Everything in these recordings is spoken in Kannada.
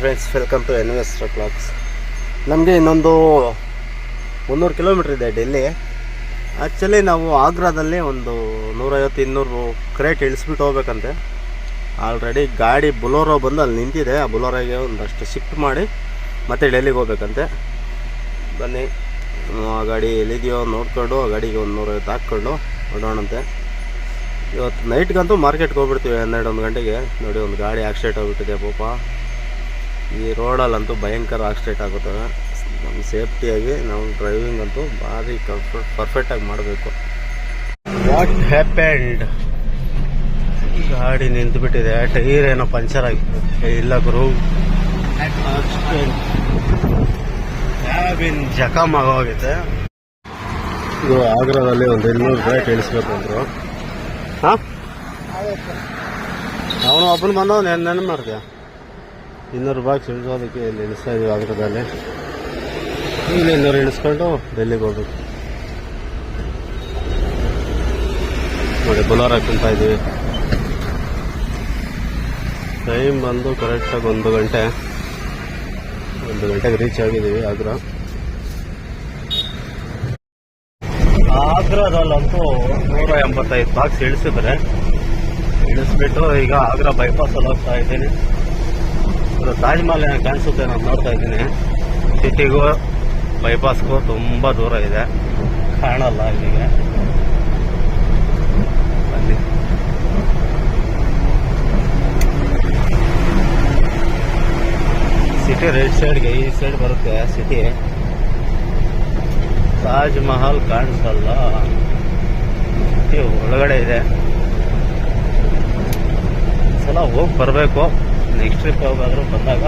Friends welcome to N S clocks ನಮಗೆ ಇನ್ನೊಂದು ಮುನ್ನೂರು ಕಿಲೋಮೀಟ್ರ್ ಇದೆ ಡೆಲ್ಲಿ. ಆ್ಯಕ್ಚುಲಿ ನಾವು ಆಗ್ರಾದಲ್ಲಿ ಒಂದು ನೂರೈವತ್ತು, ಇನ್ನೂರು ಕ್ರೇಟ್ ಇಳಿಸ್ಬಿಟ್ಟು ಹೋಗ್ಬೇಕಂತೆ. ಆಲ್ರೆಡಿ ಗಾಡಿ ಬುಲೋರೋ ಬಂದು ಅಲ್ಲಿ ನಿಂತಿದೆ. ಆ ಬುಲೋರೋಗೆ ಒಂದಷ್ಟು ಶಿಫ್ಟ್ ಮಾಡಿ ಮತ್ತೆ ಡೆಲ್ಲಿಗೆ ಹೋಗ್ಬೇಕಂತೆ. ಬನ್ನಿ. ಆ ಗಾಡಿ ಎಲ್ಲಿದೆಯೋ ನೋಡ್ಕೊಂಡು, ಆ ಗಾಡಿಗೆ ಒಂದು ನೂರೈವತ್ತು ಹಾಕ್ಕೊಂಡು ಹೊಡೋಣಂತೆ. ಇವತ್ತು ನೈಟ್ಗಂತೂ ಮಾರ್ಕೆಟ್ಗೆ ಹೋಗ್ಬಿಡ್ತೀವಿ, ಹನ್ನೆರಡು, ಒಂದು ಗಂಟೆಗೆ. ನೋಡಿ, ಒಂದು ಗಾಡಿ ಆಕ್ಸಿಡೆಂಟ್ ಆಗಿಬಿಟ್ಟಿದೆ, ಪಾಪ. ಈ ರೋಡಲ್ಲಂತೂ ಭಯಂಕರ ಆಕ್ಸಿಡೆಂಟ್ ಆಗುತ್ತದೆ ನಮ್ಮ ಸೇಫ್ಟಿಯಾಗಿ ನಾವು ಡ್ರೈವಿಂಗ್ ಅಂತೂ ಭಾರಿ ಪರ್ಫೆಕ್ಟಾಗಿ ಮಾಡಬೇಕು. ವಾಟ್ ಹ್ಯಾಪೆಂಡ್ ಗಾಡಿ ನಿಂತುಬಿಟ್ಟಿದೆ. ಟೈರ್ ಏನೋ ಪಂಚರ್ ಆಗಿದೆ ಇಲ್ಲ ಗುರು. ಆಕ್ಸಿಡೆಂಟ್ ಕ್ಯಾಬಿನ್ ಜಖಮ್ ಆಗೋಗಿದೆ. ಇದು ಆಗ್ರಾದಲ್ಲಿ ಒಂದು ಇನ್ನೂರು ರೂಪಾಯಿ ಕೇಳಿಸ್ಬೇಕು ಅಂದ್ರು. ಹಾಂ? ಅವನು ಒಬ್ಬನು ಬಂದವ ನೆನ್ ನೆನ್ ಮಾಡಿದೆ? ಇನ್ನೂರು ರೂಪಾಯಿ ಇಳಿಸೋದಕ್ಕೆ ಇಲ್ಲಿ ಇಳಿಸ್ತಾ ಇದೀವಿ ಆಗ್ರದಲ್ಲಿ ಇಲ್ಲಿ ಇನ್ನೂರು ಇಳಿಸ್ಕೊಂಡು ಡೆಲ್ಲಿಗೆ ಹೋಗ್ಬೇಕು. ನೋಡಿ ಬುಲಾರ ಕುಂತ ಇದೀವಿ. ಟೈಮ್ ಬಂದು ಕರೆಕ್ಟಾಗಿ ಒಂದು ಗಂಟೆ. ಒಂದು ಗಂಟೆಗೆ ರೀಚ್ ಆಗಿದ್ದೀವಿ ಆಗ್ರಾ. ಆಗ್ರಾದಲ್ಲಂತೂ ನೂರ ಎಂಬತ್ತೈದು ಬಾಕ್ಸ್ ಇಳಿಸಿದ್ರೆ, ಇಳಿಸ್ಬಿಟ್ಟು ಈಗ ಆಗ್ರಾ ಬೈಪಾಸ್ ಅಲ್ಲಿ ಹೋಗ್ತಾ ಇದ್ದೀನಿ. ಇದು ತಾಜ್ ಮಹಲ್ ಕಾಣಿಸುತ್ತೆ ನಾನು ನೋಡ್ತಾ ಇದ್ದೀನಿ. ಸಿಟಿಗೂ ಬೈಪಾಸ್ಗೂ ತುಂಬ ದೂರ ಇದೆ. ಕಾಣಲ್ಲ ಇಲ್ಲಿಗೆ. ಬನ್ನಿ. ಸಿಟಿ ರೈಟ್ ಸೈಡ್ಗೆ ಈ ಸೈಡ್ ಬರುತ್ತೆ ಸಿಟಿ. ತಾಜ್ ಮಹಲ್ ಕಾಣಿಸಲ್ಲ ಒಳಗಡೆ ಇದೆ. ಸಲ ಹೋಗಿ ಬರಬೇಕು. ನೆಕ್ಸ್ಟ್ ಟ್ರಿಪ್ ಹೋಗಾದ್ರೂ ಬಂದಾಗ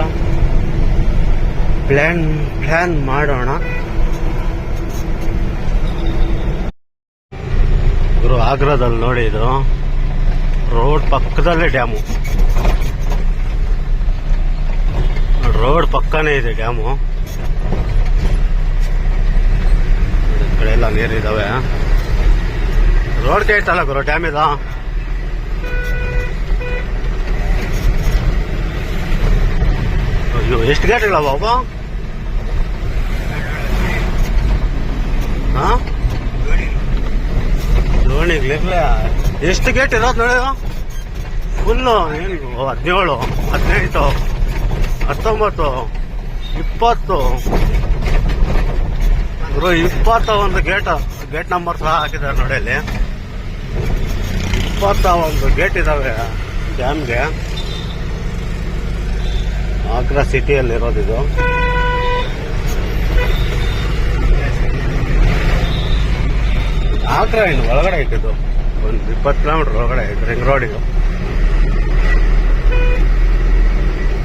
ಪ್ಲ್ಯಾನ್ ಪ್ಲ್ಯಾನ್ ಮಾಡೋಣ. ಗುರು ಆಗ್ರಾದಲ್ಲಿ ನೋಡಿದ್ರು. ರೋಡ್ ಪಕ್ಕದಲ್ಲೇ ಡ್ಯಾಮು ರೋಡ್ ಪಕ್ಕನೇ ಇದೆ ಡ್ಯಾಮು ಕಡೆ ಎಲ್ಲ ನೀರಿದ್ದಾವೆ ರೋಡ್ ಐತಲ್ಲ ಗುರು ಡ್ಯಾಮ್ ಇದು? ಅಯ್ಯೋ ಎಷ್ಟು ಗೇಟ್ಗಳವ ಅವ ಹಾ ಎಷ್ಟು ಗೇಟ್ ಇರೋದು ನೋಡಿ ಫುಲ್ಲು ಏನು ಹದಿನೇಳು ಹದಿನೆಂಟು ಹತ್ತೊಂಬತ್ತು ಇಪ್ಪತ್ತು ಇಪ್ಪತ್ತ ಒಂದು ಗೇಟ್ ಗೇಟ್ ನಂಬರ್ ಸಹ ಹಾಕಿದ್ದಾರೆ ನೋಡಿ ಅಲ್ಲಿ ಇಪ್ಪತ್ತ ಒಂದು ಗೇಟ್ ಇದಾವೆ ಡ್ಯಾಮ್ಗೆ ಆಗ್ರಾ ಸಿಟಿಯಲ್ಲಿ ಇರೋದಿದು ಆಗ್ರಾ ಇನ್ನು ಒಳಗಡೆ ಇಟ್ಟಿದ್ದು. ಒಂದು ಇಪ್ಪತ್ತು ಕಿಲೋಮೀಟರ್ ಒಳಗಡೆ ಐತೆ ರಿಂಗ್ ರೋಡ್ ಇದು.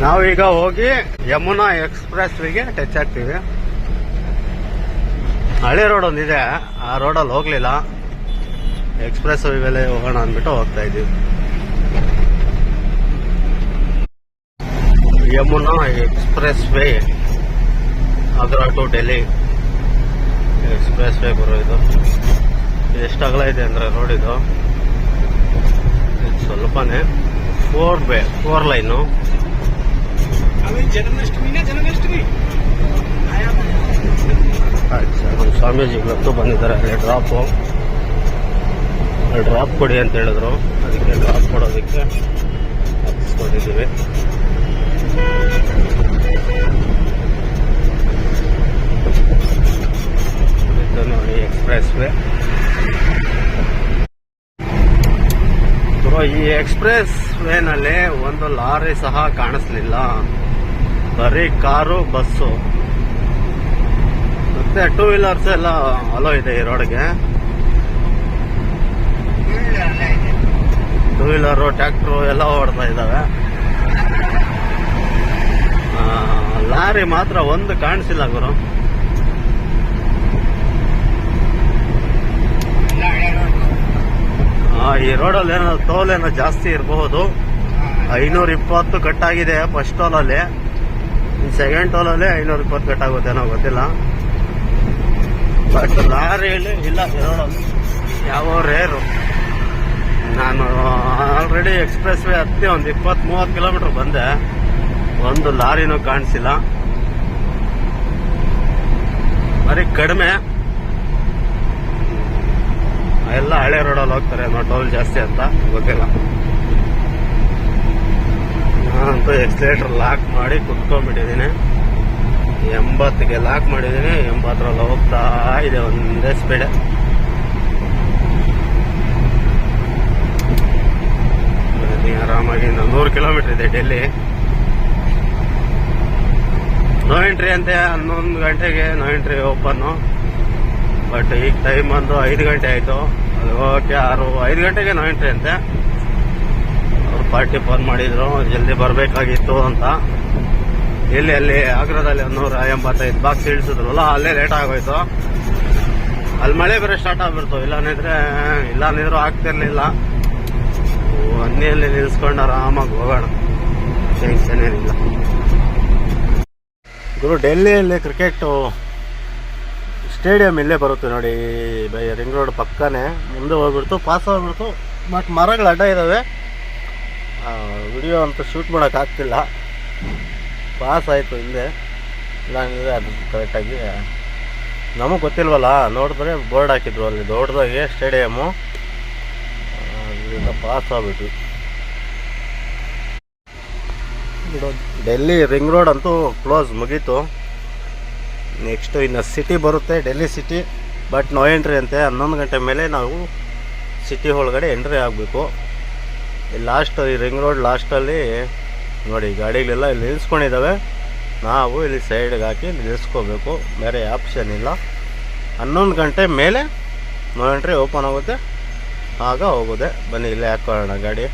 ನಾವೀಗ ಹೋಗಿ ಯಮುನಾ ಎಕ್ಸ್ಪ್ರೆಸ್ಗೆ ಟಚ್ ಆಗ್ತೀವಿ. ಹಳೆ ರೋಡ್ ಒಂದಿದೆ, ಆ ರೋಡಲ್ಲಿ ಹೋಗ್ಲಿಲ್ಲ. ಎಕ್ಸ್ಪ್ರೆಸ್ ಮೇಲೆ ಹೋಗೋಣ ಅಂದ್ಬಿಟ್ಟು ಹೋಗ್ತಾ ಇದೀವಿ Yamuna expressway Agra to Delhi expressway ಬರೋ ಇದು. ಎಷ್ಟು ಅಗಲ ಇದೆ ಅಂದರೆ ನೋಡಿದ್ದು. ಸ್ವಲ್ಪನೇ. ಫೋರ್ ವೇ ಫೋರ್ ಲೈನು ಆಯ್ತು ಸರ್ ನಮ್ಮ ಸ್ವಾಮೀಜಿಗಳಂತೂ ಬಂದಿದ್ದಾರೆ. ಅಲ್ಲಿ ಡ್ರಾಪು ಡ್ರಾಪ್ ಕೊಡಿ ಅಂತ ಹೇಳಿದ್ರು. ಅದಕ್ಕೆ ಡ್ರಾಪ್ ಕೊಡೋದಕ್ಕೆ ಹಾಕಿಸ್ಕೊಂಡಿದ್ದೀವಿ. ಇದು ನೋಡಿ ಎಕ್ಸ್ಪ್ರೆಸ್ ವೇ ನಲ್ಲಿ ಈ ಎಕ್ಸ್ಪ್ರೆಸ್ ವೇನಲ್ಲಿ ಒಂದು ಲಾರಿ ಸಹ ಕಾಣಿಸ್ಲಿಲ್ಲ. ಬರೀ ಕಾರು ಬಸ್ಸು. ಮತ್ತೆ ಟೂ ವೀಲರ್ಸ್ ಎಲ್ಲ ಅಲೋ ಇದೆ ಈ ರೋಡ್ಗೆ. ಟೂ ವೀಲರು ಟ್ರ್ಯಾಕ್ಟ್ರು ಎಲ್ಲ ಓಡ್ತಾ ಇದ್ದಾವೆ ಆ, ಲಾರಿ ಮಾತ್ರ ಒಂದು ಕಾಣಿಸಿಲ್ಲ ಗುರು. ಈ ರೋಡಲ್ಲಿ ಏನೋ ಟೋಲ್ ಏನೋ ಜಾಸ್ತಿ ಇರಬಹುದು. ಐನೂರ ಇಪ್ಪತ್ತು ಕಟ್ಟಾಗಿದೆ ಫಸ್ಟ್ ಟೋಲಲ್ಲಿ ಸೆಕೆಂಡ್ ಟೋಲಲ್ಲಿ ಐನೂರ ಇಪ್ಪತ್ತು ಕಟ್ಟಾಗುತ್ತೇನೋ ಗೊತ್ತಿಲ್ಲ. ಬಟ್ ಲಾರಿಯಲ್ಲಿ ಇಲ್ಲ ರೋಡಲ್ಲಿ. ಯಾವ ರೇರು. ನಾನು ಆಲ್ರೆಡಿ ಎಕ್ಸ್ಪ್ರೆಸ್ ವೇ ಹತ್ತಿ ಒಂದು ಇಪ್ಪತ್ತು ಮೂವತ್ತು ಕಿಲೋಮೀಟರ್ ಬಂದೆ. ಒಂದು ಲಾರಿನೂ ಕಾಣಿಸಿಲ್ಲ. ಬರೀ ಕಡಿಮೆ. ಎಲ್ಲ ಹಳೆ ರೋಡಲ್ಲಿ ಹೋಗ್ತಾರೆ ಅನ್ನೋ ಟೋಲ್ ಜಾಸ್ತಿ ಅಂತ, ಗೊತ್ತಿಲ್ಲ. ನಾನಂತೂ ಎಕ್ಸ್ಲೇಟರ್ ಲಾಕ್ ಮಾಡಿ ಕುತ್ಕೊಂಡ್ಬಿಟ್ಟಿದ್ದೀನಿ. ಎಂಬತ್ತಿಗೆ ಲಾಕ್ ಮಾಡಿದ್ದೀನಿ, ಎಂಬತ್ತರಲ್ಲಿ ಹೋಗ್ತಾ ಇದೆ ಒಂದೇ ಸ್ಪೀಡ್ ಆರಾಮಾಗಿ ಇನ್ನೂರು ನೂರು ಕಿಲೋಮೀಟರ್ ಇದೆ ಡೆಲ್ಲಿ. ನೋ ಎಂಟ್ರಿ ಅಂತೆ ಹನ್ನೊಂದು ಗಂಟೆಗೆ ನೋ ಎಂಟ್ರಿ ಓಪನ್ ಬಟ್ ಈಗ ಟೈಮ್ ಬಂದು ಐದು ಗಂಟೆ ಆಯಿತು. ಅದು ಓಕೆ, ಆರು, ಐದು ಗಂಟೆಗೆ ನೋ ಎಂಟ್ರಿ ಅಂತೆ. ಅವ್ರು ಪಾರ್ಟಿ ಫೋನ್ ಮಾಡಿದ್ರು, ಜಲ್ದಿ ಬರಬೇಕಾಗಿತ್ತು ಅಂತ. ಇಲ್ಲಿ ಅಲ್ಲಿ ಆಗ್ರಾದಲ್ಲಿ ಒಂದು ನೂರ ಎಂಬತ್ತೈದು ಬಾಕ್ಸ್ ಇಳಿಸಿದ್ರಲ್ಲ, ಅಲ್ಲೇ ಲೇಟ್ ಆಗೋಯ್ತು. ಅಲ್ಲಿ ಮಳೆ ಬೇರೆ ಸ್ಟಾರ್ಟ್ ಆಗ್ಬಿಡ್ತು. ಇಲ್ಲಾನಿದ್ರೆ, ಇಲ್ಲಾನಿದ್ರು ಆಗ್ತಿರ್ಲಿಲ್ಲ. ಅನ್ನಿಯಲ್ಲಿ ನಿಲ್ಸ್ಕೊಂಡು ಆರಾಮಾಗಿ ಹೋಗೋಣ. ಟೆನ್ಷನ್ ಏನಿಲ್ಲ. ಗುರು, ಡೆಲ್ಲಿಯಲ್ಲಿ ಕ್ರಿಕೆಟು ಸ್ಟೇಡಿಯಂ ಇಲ್ಲೇ ಬರುತ್ತೆ ನೋಡಿ. ಬೈ ರಿಂಗ್ ರೋಡ್ ಪಕ್ಕನೇ. ಮುಂದೆ ಹೋಗ್ಬಿಡ್ತು ಪಾಸ್ ಆಗ್ಬಿಡ್ತು ಬಟ್ ಮರಗಳು ಅಡ್ಡ ಇದ್ದಾವೆ ವಿಡಿಯೋ ಅಂತ ಶೂಟ್ ಮಾಡೋಕ್ಕಾಗ್ತಿಲ್ಲ ಪಾಸ್ ಆಯಿತು ಹಿಂದೆ. ಇಲ್ಲಾಂದರೆ ಅದು ಕರೆಕ್ಟಾಗಿ ನಮಗೆ ಗೊತ್ತಿಲ್ವಲ್ಲ, ನೋಡಿದ್ರೆ ಬೋರ್ಡ್ ಹಾಕಿದ್ರು ಅಲ್ಲಿ, ದೊಡ್ಡದಾಗಿ ಸ್ಟೇಡಿಯಮ್ಮು ಪಾಸ್ ಆಗ್ಬಿಟ್ವಿ. ಡೆಲ್ಲಿ ರಿಂಗ್ ರೋಡ್ ಅಂತೂ ಕ್ಲೋಸ್ ಮುಗೀತು. ನೆಕ್ಸ್ಟು ಇನ್ನು ಸಿಟಿ ಬರುತ್ತೆ, Delhi city. But no entry ಅಂತೆ, ಹನ್ನೊಂದು ಗಂಟೆ ಮೇಲೆ ನಾವು ಸಿಟಿ ಒಳಗಡೆ ಎಂಟ್ರಿ ಆಗಬೇಕು. ಈ ಲಾಸ್ಟ್ ಈ ರಿಂಗ್ ರೋಡ್ ಲಾಸ್ಟಲ್ಲಿ ನೋಡಿ, ಗಾಡಿಗಳೆಲ್ಲ ಇಲ್ಲಿ ನಿಲ್ಲಿಸ್ಕೊಂಡಿದ್ದಾವೆ ನಾವು ಇಲ್ಲಿ ಸೈಡ್ಗೆ ಹಾಕಿ ನಿಲ್ಲಿಸ್ಕೋಬೇಕು. ಬೇರೆ ಆಪ್ಷನ್ ಇಲ್ಲ. ಹನ್ನೊಂದು ಗಂಟೆ ಮೇಲೆ ನೋ ಎಂಟ್ರಿ ಓಪನ್ ಆಗುತ್ತೆ. ಆಗ ಹೋಗೋದೆ. ಬನ್ನಿ, ಇಲ್ಲೇ ಹಾಕೊಳ್ಳೋಣ ಗಾಡಿ.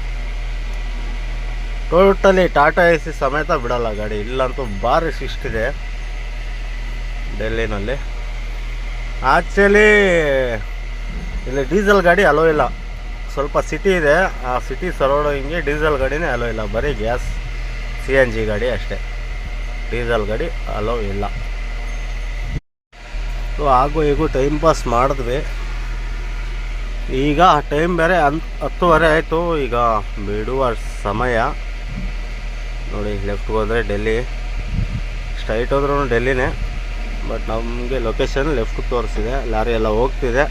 ಟೋಟಲಿ ಟಾಟಾ ಎ ಸಿ ಸಮೇತ ಬಿಡಲ್ಲ ಗಾಡಿ. ಇಲ್ಲಂತೂ ಭಾರಿ ಶಿಸ್ತಿದೆ ಡೆಲ್ಲಿನಲ್ಲಿ. ಆ್ಯಕ್ಚುಲಿ ಇಲ್ಲಿ ಡೀಸೆಲ್ ಗಾಡಿ ಅಲೋ ಇಲ್ಲ. ಸ್ವಲ್ಪ ಸಿಟಿ ಇದೆ. ಆ ಸಿಟಿ ಸರೌಂಡಿಂಗ್ಗೆ ಡೀಸೆಲ್ ಗಾಡಿನೇ ಅಲೋ ಇಲ್ಲ. ಬರೀ ಗ್ಯಾಸ್, ಸಿ ಎನ್ ಜಿ ಗಾಡಿ ಅಷ್ಟೇ. ಡೀಸೆಲ್ ಗಾಡಿ ಅಲೋ ಇಲ್ಲ. ಸೊ ಹಾಗೂ ಹೀಗೂ ಟೈಮ್ ಪಾಸ್ ಮಾಡಿದ್ವಿ. ಈಗ ಟೈಮ್ ಬೇರೆ ಅನ್ ಹತ್ತುವರೆ ಆಯಿತು. ಈಗ ಬಿಡುವ ಸಮಯ. ನೋಡಿ ಲೆಫ್ಟ್ಗೆ ಹೋದರೆ ಡೆಲ್ಲಿ. ಸ್ಟ್ರೈಟ್ ಹೋದ್ರೂ ಡೆಲ್ಲಿನೇ ಬಟ್ ನಮಗೆ ಲೊಕೇಶನ್ ಲೆಫ್ಟ್ ತೋರಿಸಿದೆ. ಲಾರಿ ಎಲ್ಲ ಹೋಗ್ತಿದೆ.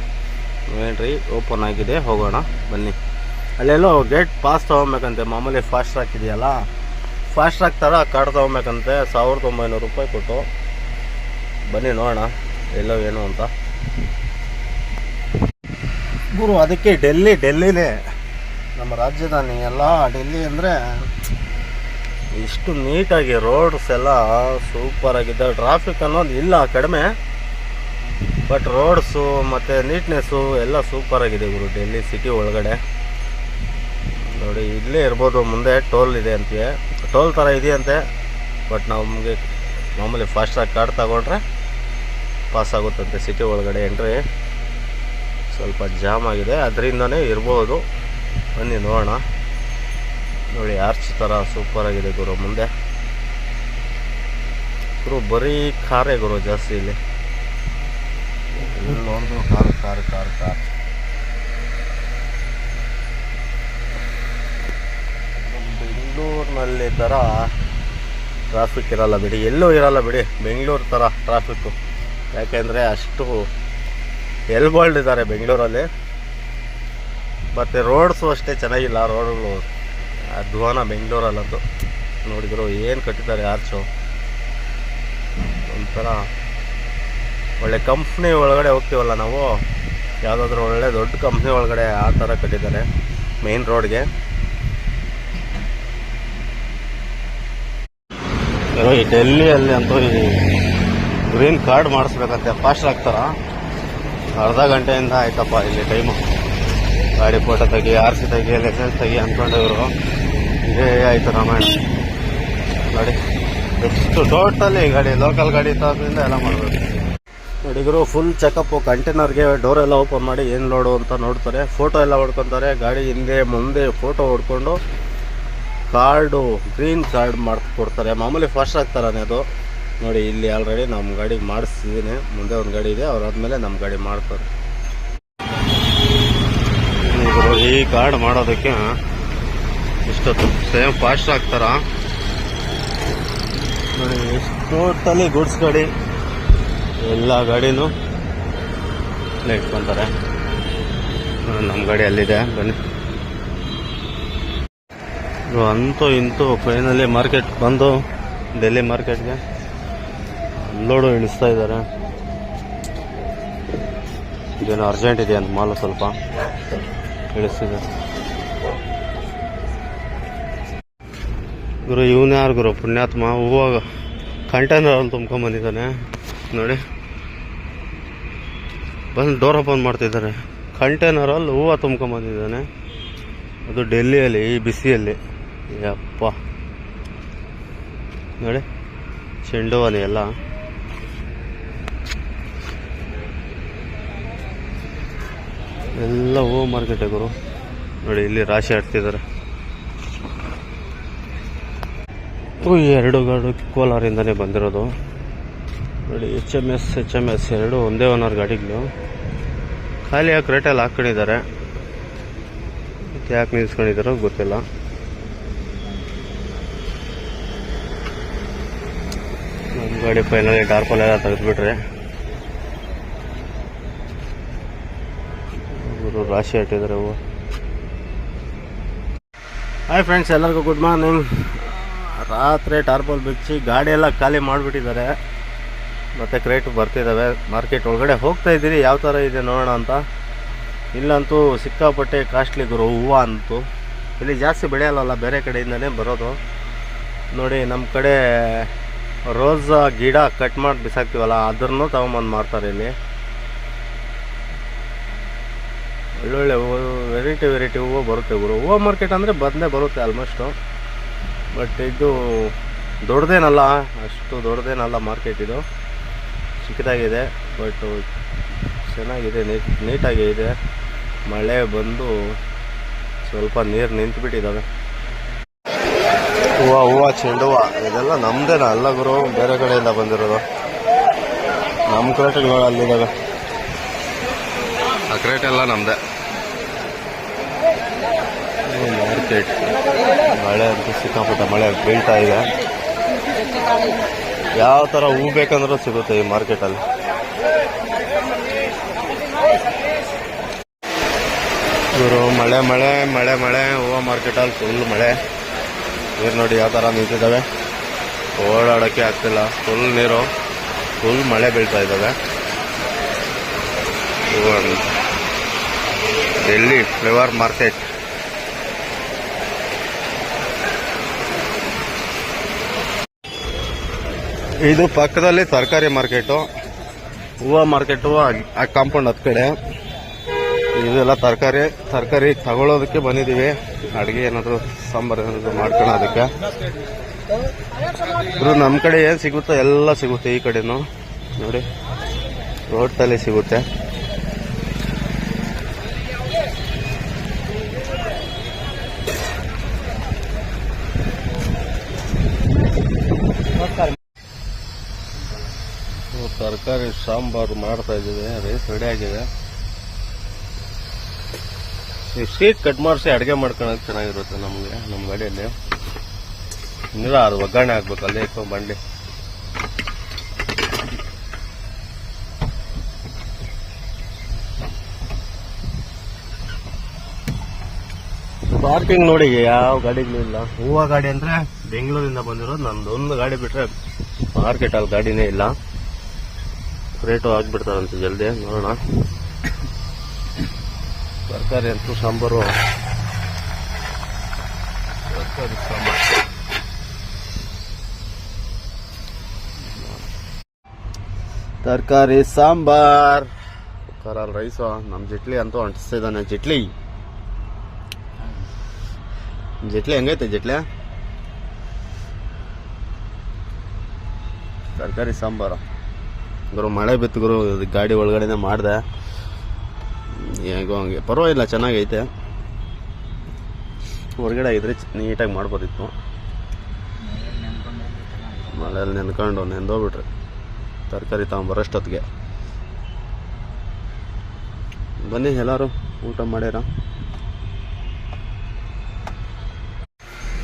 ಏನ್ರಿ ಓಪನ್ ಆಗಿದೆ. ಹೋಗೋಣ, ಬನ್ನಿ. ಅಲ್ಲೆಲ್ಲೋ ಗೇಟ್ ಪಾಸ್ ತೊಗೊಬೇಕಂತೆ. ಮಾಮೂಲಿ ಫಾಸ್ಟ್ ಟ್ರ್ಯಾಕ್ ಇದೆಯಲ್ಲ? ಫಾಸ್ಟ್ ಟ್ರ್ಯಾಕ್ ಥರ ಕಾರ್ಡ್ ತೊಗೊಬೇಕಂತೆ. ಸಾವಿರದ ಒಂಬೈನೂರು ರೂಪಾಯಿ ಕೊಟ್ಟು. ಬನ್ನಿ, ನೋಡೋಣ. ಎಲ್ಲೋ ಏನು ಅಂತ. ಗುರು, ಅದಕ್ಕೆ ಡೆಲ್ಲಿ, ಡೆಲ್ಲಿನೇ. ನಮ್ಮ ರಾಜಧಾನಿ ಎಲ್ಲ ಡೆಲ್ಲಿ ಅಂದರೆ ಇಷ್ಟು ನೀಟಾಗಿ ರೋಡ್ಸ್ ಎಲ್ಲ ಸೂಪರ್ ಆಗಿದೆ. ಟ್ರಾಫಿಕ್ ಅನ್ನೋದು ಇಲ್ಲ ಕಡಿಮೆ. ಬಟ್ ರೋಡ್ಸು ಮತ್ತು ನೀಟ್ನೆಸ್ಸು ಎಲ್ಲ ಸೂಪರ್ ಆಗಿದೆ ಗುರು ಡೆಲ್ಲಿ ಸಿಟಿ ಒಳಗಡೆ. ನೋಡಿ, ಇಲ್ಲೇ ಇರ್ಬೋದು, ಮುಂದೆ ಟೋಲ್ ಇದೆ ಅಂತೇ ಟೋಲ್ ಥರ ಇದೆಯಂತೆ ಬಟ್ ನಮಗೆ ಮಾಮೂಲಿ ಫಾಸ್ಟಾಗಿ ಕಾರ್ಡ್ ತಗೊಂಡ್ರೆ ಪಾಸ್ ಆಗುತ್ತಂತೆ ಸಿಟಿ ಒಳಗಡೆ ಎಂಟ್ರಿ ಸ್ವಲ್ಪ ಜಾಮ್ ಆಗಿದೆ. ಅದರಿಂದನೇ ಇರ್ಬೋದು. ಬನ್ನಿ ನೋಡೋಣ. ನೋಡಿ ಆರ್ಚ್ ಥರ ಸೂಪರ್ ಆಗಿದೆ ಗುರು ಮುಂದೆ. ಗುರು ಬರೀ ಕಾರೇ ಗುರು ಜಾಸ್ತಿ ಇಲ್ಲಿ. ನೋಡಿದ್ರು ಕಾರ್ ಕಾರ್ ಕಾರ್ ಕಾರ್ ಬೆಂಗಳೂರಿನಲ್ಲಿ ಥರ ಟ್ರಾಫಿಕ್ ಇರಲ್ಲ ಬಿಡಿ ಎಲ್ಲೂ ಇರಲ್ಲ ಬಿಡಿ ಬೆಂಗಳೂರು ಥರ ಟ್ರಾಫಿಕ್ಕು ಯಾಕೆಂದರೆ ಅಷ್ಟು ಎಲ್ಬೋಲ್ಡ್ ಇದ್ದಾರೆ ಬೆಂಗಳೂರಲ್ಲಿ. ಮತ್ತು ರೋಡ್ಸು ಅಷ್ಟೇ ಚೆನ್ನಾಗಿಲ್ಲ ರೋಡ್ಗಳು ಅಧ್ವಾನ ಬೆಂಗಳೂರಲ್ಲಂತೂ ನೋಡಿದ್ರು ಏನು ಕಟ್ಟಿದ್ದಾರೆ ಆರ್ಚು. ಒಂಥರ ಒಳ್ಳೆ ಕಂಪ್ನಿ ಒಳಗಡೆ ಹೋಗ್ತೀವಲ್ಲ ನಾವು? ಯಾವುದಾದ್ರೂ ಒಳ್ಳೆ ದೊಡ್ಡ ಕಂಪ್ನಿ ಒಳಗಡೆ ಆ ಥರ ಕಟ್ಟಿದ್ದಾರೆ ಮೇನ್ ರೋಡ್ಗೆ ಈ ಡೆಲ್ಲಿಯಲ್ಲಿ ಅಂತೂ ಈ ಗ್ರೀನ್ ಕಾರ್ಡ್ ಮಾಡಿಸ್ಬೇಕಂತೆ. ಫಾಸ್ಟ್ ಆಗ್ತಾರ? ಅರ್ಧ ಗಂಟೆಯಿಂದ ಆಯ್ತಪ್ಪ ಇಲ್ಲಿ ಟೈಮು ಗಾಡಿ ಫೋಟೋ ತೆಗಿ ಆರ್ ಸಿ ತೆಗಿ ಲೈಸೆನ್ಸ್ ತೆಗಿ ಅಂದ್ಕೊಂಡು ಆಯ್ತು ರಾಮಾಯಣ ಗಾಡಿ ಎಷ್ಟು ಟೋಟಲಿ ಗಾಡಿ ಲೋಕಲ್ ಗಾಡಿ ತಗೋದ್ರಿಂದ ಎಲ್ಲ ಮಾಡಬೇಕು. ಹುಡುಗರು ಫುಲ್ ಚೆಕಪ್ಪು ಕಂಟೈನರ್ಗೆ ಡೋರ್ ಎಲ್ಲ ಓಪನ್ ಮಾಡಿ ಏನು ಲೋಡು ಅಂತ ನೋಡ್ತಾರೆ. ಫೋಟೋ ಎಲ್ಲ ಹೊಡ್ಕೊತಾರೆ. ಗಾಡಿ ಹಿಂದೆ, ಮುಂದೆ ಫೋಟೋ ಹೊಡ್ಕೊಂಡು ಕಾರ್ಡು ಗ್ರೀನ್ ಕಾರ್ಡ್ ಮಾಡಿಸ್ಕೊಡ್ತಾರೆ ಮಾಮೂಲಿ ಫಾಸ್ಟ್ ಆಗ್ತಾರನೇ ಅದು. ನೋಡಿ, ಇಲ್ಲಿ ಆಲ್ರೆಡಿ ನಮ್ಮ ಗಾಡಿಗೆ ಮಾಡಿಸ್ತಿದ್ದೀನಿ ಮುಂದೆ ಒಂದು ಗಾಡಿ ಇದೆ. ಅವ್ರು ಆದಮೇಲೆ ನಮ್ಮ ಗಾಡಿ ಮಾಡ್ತಾರೆ. ಈ ಕಾರ್ಡ್ ಮಾಡೋದಕ್ಕೆ ಇಷ್ಟೊತ್ತು ಸೇಮ್ ಫಾಸ್ಟ್ ಆಗ್ತಾರ? ನೋಡಿ ಟೋಟಲಿ ಗುಡ್ಸ್ ಗಾಡಿ. ಎಲ್ಲ ಗಾಡಿನೂ ಇಟ್ಕೊಂತಾರೆ. ನಮ್ಮ ಗಾಡಿ ಅಲ್ಲಿದೆ. ಬನ್ನಿ. ಅಂತೂ ಇಂತೂ ಫೈನಲಿ ಮಾರ್ಕೆಟ್ ಬಂದು ಡೆಲ್ಲಿ ಮಾರ್ಕೆಟ್ಗೆ ಅಲ್ಲೋಡು ಇಳಿಸ್ತಾ ಇದ್ದಾರೆ. ಇದೇನು ಅರ್ಜೆಂಟ್ ಇದೆ ಅಂತ ಮಾಲು ಸ್ವಲ್ಪ ಇಳಿಸ್ತಿದೆ ಗುರು, ಇವನು ಯಾರು ಗುರು? ಪುಣ್ಯಾತ್ಮ. ಹೂವಾಗ ಕಂಟೈನರ್ ಅಲ್ಲಿ ತುಂಬ್ಕೊಂಬಂದಿದ್ದಾನೆ ನೋಡಿ. ಬಂದು ಡೋರ್ ಓಪನ್ ಮಾಡ್ತಿದ್ದಾರೆ. ಕಂಟೈನರಲ್ಲಿ ಹೂವು ತುಂಬ್ಕೊಂಬಂದಿದ್ದಾನೆ ಅದು ಡೆಲ್ಲಿಯಲ್ಲಿ, ಈ ಬಿಸಿಯಲ್ಲಿ. ಯಪ್ಪ. ನೋಡಿ. ಚೆಂಡು ಹೂವನೇ ಎಲ್ಲ. ಎಲ್ಲ ಹೂವು ಮಾರ್ಕೆಟ್ ಗುರು. ನೋಡಿ, ಇಲ್ಲಿ ರಾಶಿ ಹಾಡ್ತಿದ್ದಾರೆ ಇವು ಈ ಎರಡು ಗಾಡು ಕೋಲಾರಿಂದನೇ ಬಂದಿರೋದು. ನೋಡಿ H M S H M S ಎರಡು ಒಂದೇ ಓನರ್ ಗಾಡಿಗಳು. ಖಾಲಿಯಾಗಿ ರೇಟಲ್ಲಿ ಹಾಕ್ಕೊಂಡಿದ್ದಾರೆ? ಹಾಕೊಂಡಿದ್ದಾರೆ ಯಾಕೆ ನಿಲ್ಸ್ಕೊಂಡಿದ್ದಾರೋ ಗೊತ್ತಿಲ್ಲ. ನಮ್ಮ ಗಾಡಿ ಫೈನಲಿ ಟಾರ್ಪಲ್ ಎಲ್ಲ ತೆಗೆದುಬಿಟ್ರೆ. ಇವರು ರಾಶಿ ಹಾಕಿದ್ದಾರೆ ಹಾಯ್ ಫ್ರೆಂಡ್ಸ್ ಎಲ್ಲರಿಗೂ ಗುಡ್ ಮಾರ್ನಿಂಗ್ ರಾತ್ರಿ ಟಾರ್ಪಲ್ ಬಿಚ್ಚಿ ಗಾಡಿ ಎಲ್ಲ ಖಾಲಿ ಮಾಡಿಬಿಟ್ಟಿದ್ದಾರೆ. ಮತ್ತು ಕ್ರೇಟು ಬರ್ತಿದ್ದಾವೆ ಮಾರ್ಕೆಟ್ ಒಳಗಡೆ ಹೋಗ್ತಾ ಇದ್ದೀರಿ. ಯಾವ ಥರ ಇದೆ ನೋಡೋಣ ಅಂತ. ಇಲ್ಲಂತೂ ಸಿಕ್ಕಾಪಟ್ಟೆ ಕಾಸ್ಟ್ಲಿ ಗುರು ಹೂವು ಅಂತೂ. ಇಲ್ಲಿ ಜಾಸ್ತಿ ಬೆಳೆಯಲ್ಲ ಬೇರೆ ಕಡೆಯಿಂದನೇ ಬರೋದು. ನೋಡಿ ನಮ್ಮ ಕಡೆ ರೋಸ್ ಗಿಡ ಕಟ್ ಮಾಡಿ ಬಿಸಾಕ್ತೀವಲ್ಲ ಅದನ್ನು ತಗೊಂಬಂದು ಮಾರ್ತಾರೆ ಇಲ್ಲಿ. ಒಳ್ಳೊಳ್ಳೆ ಹೂವು ವೆರೈಟಿ ವೆರೈಟಿ ಹೂವು ಬರುತ್ತೆ ಗುರು. ಹೂವು ಮಾರ್ಕೆಟ್ ಅಂದರೆ ಬಂದೇ ಬರುತ್ತೆ ಆಲ್ಮೋಸ್ಟು ಬಟ್ ಇದು ದೊಡ್ಡದೇನಲ್ಲ, ಅಷ್ಟು ದೊಡ್ಡದೇನಲ್ಲ ಮಾರ್ಕೆಟ್ ಇದು. ಚಿಕ್ಕದಾಗಿದೆ, ಬಟ್ ಚೆನ್ನಾಗಿದೆ, ನೀಟ್, ನೀಟಾಗಿ ಇದೆ. ಮಳೆ ಬಂದು ಸ್ವಲ್ಪ ನೀರು ನಿಂತುಬಿಟ್ಟಿದ್ದಾವೆ ಹೂವು ಹೂವು ಚೆಂಡು ಹೂವು ಇದೆಲ್ಲ ನಮ್ಮದೇನ ಅಲ್ಲ ಗುರು, ಬೇರೆ ಕಡೆಯಿಂದ ಬಂದಿರೋದು. ನಮ್ಮ ಕ್ರೇಟ್ಗಳು ಅಲ್ಲಿದ್ದಾವೆ ಆ ಕ್ರೇಟೆಲ್ಲ ನಮ್ಮದೇ ಮಳೆ ಅಂತೂ ಸಿಕ್ಕಾಪಟ್ಟೆ ಮಳೆ ಬೀಳ್ತಾ ಇದೆ. ಯಾವ ಥರ ಹೂ ಬೇಕಂದ್ರೂ ಸಿಗುತ್ತೆ ಈ ಮಾರ್ಕೆಟಲ್ಲಿ ಇವರು ಮಳೆ ಮಳೆ ಮಳೆ ಮಳೆ, ಹೂವು ಮಾರ್ಕೆಟಲ್ಲಿ ಫುಲ್ ಮಳೆ. ನೀರು ನೋಡಿ ಯಾವ ಥರ ನಿಂತಿದ್ದಾವೆ. ಓಡಾಡೋಕ್ಕೆ ಆಗ್ತಿಲ್ಲ. ಫುಲ್ ನೀರು ಫುಲ್ ಮಳೆ ಬೀಳ್ತಾ ಇದ್ದಾವೆ. ಡೆಲ್ಲಿ ಫ್ಲೇವರ್ ಮಾರ್ಕೆಟ್ ಇದು ಪಕ್ಕದಲ್ಲಿ ತರಕಾರಿ ಮಾರ್ಕೆಟು. ಹೂವು ಮಾರ್ಕೆಟು, ಆ ಕಾಂಪೌಂಡ್ ಹತ್ತು ಕಡೆ. ಇದೆಲ್ಲ ತರಕಾರಿ ತರಕಾರಿ ತಗೊಳ್ಳೋದಕ್ಕೆ ಬಂದಿದ್ದೀವಿ. ಅಡುಗೆ ಏನಾದರೂ ಸಾಂಬಾರು ಏನಾದರೂ ಮಾಡ್ಕೊಳ್ಳೋದಕ್ಕೆ ಇದು ನಮ್ಮ ಕಡೆ ಏನು ಸಿಗುತ್ತೋ ಎಲ್ಲ ಸಿಗುತ್ತೆ ಈ ಕಡೆನೂ. ನೋಡಿ, ರೋಡ್ ತಲೆ ಸಿಗುತ್ತೆ. ತರಕಾರಿ, ಸಾಂಬಾರು ಮಾಡ್ತಾ ಇದ್ದೀವಿ, ರೈಸ್ ರೆಡಿ ಆಗಿದೆ. ಈ ಸೀಟ್ ಕಟ್ ಮಾಡಿಸಿ ಅಡುಗೆ ಮಾಡ್ಕೊಳಕ್ ಚೆನ್ನಾಗಿರುತ್ತೆ ನಮಗೆ ನಮ್ಮ ಗಾಡಿಯಲ್ಲಿ. ನೀರ ಅದು ಒಗ್ಗರಣೆ ಹಾಕ್ಬೇಕು, ಅಲ್ಲೇ ಇಟ್ಕೊಂಡು ಬಂಡಿ. ಪಾರ್ಕಿಂಗ್ ನೋಡಿ ಯಾವ ಗಾಡಿಗಳು ಇಲ್ಲ. ಹೂವ ಗಾಡಿ ಅಂದ್ರೆ ಬೆಂಗಳೂರಿಂದ ಬಂದಿರೋದು, ನಂದೊಂದು ಗಾಡಿ ಬಿಟ್ರೆ ಮಾರ್ಕೆಟ್ ಅಲ್ಲಿ ಗಾಡಿನೇ ಇಲ್ಲ. ರೇಟು ಆಗ್ಬಿಡ್ತಾರಂತೆ, ಜಲ್ದಿ ನೋಡೋಣ. ತರಕಾರಿ ಅಂತೂ ಸಾಂಬಾರು. ತರಕಾರಿ ಸಾಂಬಾರು. ತರಕಾರಿ ಸಾಂಬಾರ್. ಕುಕ್ಕರಲ್ಲಿ ರೈಸು ನಮ್ಮ ಜಿಟ್ಲಿ ಅಂತೂ ಅಂಟಿಸ್ತಿದ್ದಾನೆ ಜಿಟ್ಲಿ. ಜಟ್ಲಿ ಹೆಂಗೈತೆ, ಜಟ್ಲಿ? ತರಕಾರಿ ಸಾಂಬಾರು. ಗುರು, ಮಳೆ ಬಿತ್ತು ಗುರು, ಗಾಡಿ ಒಳಗಡೆನೇ ಮಾಡಿದೆ. ಹೇಗೋ ಹಂಗೆ. ಪರವಾಗಿಲ್ಲ, ಚೆನ್ನಾಗೈತೆ. ಹೊರಗಡೆ ಇದ್ರೆ ನೀಟಾಗಿ ಮಾಡ್ಬೋದಿತ್ತು. ಮಳೆಯಲ್ಲಿ ನೆನ್ಕೊಂಡು ನೆಂದೋಗ್ಬಿಟ್ರಿ. ತರಕಾರಿ ತಗೊಂಬರೋಷ್ಟೊತ್ತಿಗೆ. ಬನ್ನಿ, ಎಲ್ಲರೂ ಊಟ ಮಾಡ್ಯಾರ?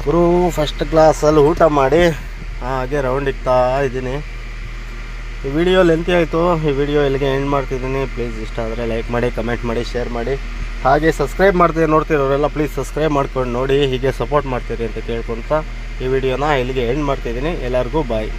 ಗುರು ಫಸ್ಟ್ ಕ್ಲಾಸಲ್ಲಿ ಊಟ ಮಾಡಿ, ಹಾಗೆ ರೌಂಡ್ ಇಕ್ತಾ ಇದ್ದೀನಿ. ಈ ವಿಡಿಯೋ ಲೆಂತಿ ಆಯಿತು. ಈ ವಿಡಿಯೋ ಇಲ್ಲಿಗೆ ಎಂಡ್ ಮಾಡ್ತಿದ್ದೀನಿ. ಪ್ಲೀಸ್ ಇಷ್ಟ ಆದರೆ ಲೈಕ್ ಮಾಡಿ ಕಮೆಂಟ್ ಮಾಡಿ ಶೇರ್ ಮಾಡಿ. ಹಾಗೆ ಸಬ್ಸ್ಕ್ರೈಬ್ ಮಾಡ್ತೀವಿ ನೋಡ್ತಿರೋರೆಲ್ಲ ಪ್ಲೀಸ್ ಸಬ್ಸ್ಕ್ರೈಬ್ ಮಾಡ್ಕೊಂಡು ನೋಡಿ, ಹೀಗೆ ಸಪೋರ್ಟ್ ಮಾಡ್ತೀರಿ ಅಂತ ಕೇಳ್ಕೊತ ಈ ವಿಡಿಯೋನ ಇಲ್ಲಿಗೆ ಎಂಡ್ ಮಾಡ್ತಿದ್ದೀನಿ. ಎಲ್ಲರಿಗೂ ಬಾಯ್